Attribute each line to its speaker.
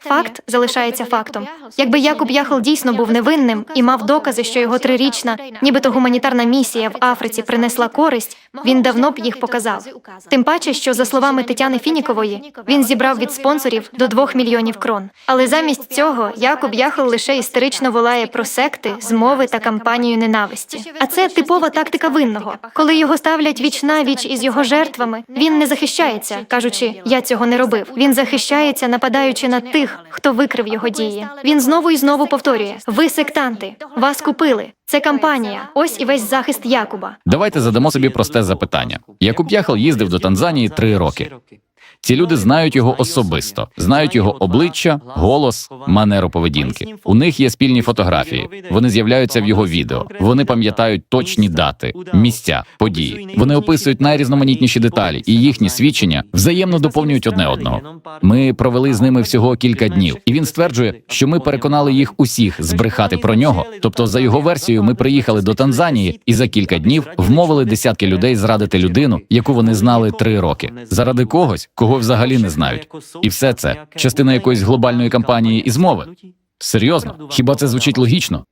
Speaker 1: Факт залишається фактом. Якби Якуб Яхл дійсно був невинним і мав докази, що його трирічна, нібито гуманітарна місія в Африці принесла користь, він давно б їх показав. Тим паче, що за словами Тетяни Фінікової, він зібрав від спонсорів до 2 мільйонів крон. Але замість цього Якуб Яхл лише істерично волає про секти, змови та кампанію ненависті. А це типова тактика винного. Коли його ставлять віч на віч із його жертвами, він не захищається, кажучи, я цього не робив. Він захищається, нападаючи на тих, хто викрив його дії. Він знову і знову повторює: ви сектанти, вас купили. Це кампанія. Ось і весь захист Якуба.
Speaker 2: Давайте задамо собі просте запитання. Якуб Яхал їздив до Танзанії три роки. Ці люди знають його особисто, знають його обличчя, голос, манеру поведінки. У них є спільні фотографії. Вони з'являються в його відео. Вони пам'ятають точні дати, місця, події. Вони описують найрізноманітніші деталі, і їхні свідчення взаємно доповнюють одне одного. Ми провели з ними всього кілька днів, і він стверджує, що ми переконали їх усіх збрехати про нього. Тобто, за його версією, ми приїхали до Танзанії і за кілька днів вмовили десятки людей зрадити людину, яку вони знали три роки, заради когось, кого взагалі не знають. І все це частина якоїсь глобальної кампанії і змови. Серйозно, хіба це звучить логічно?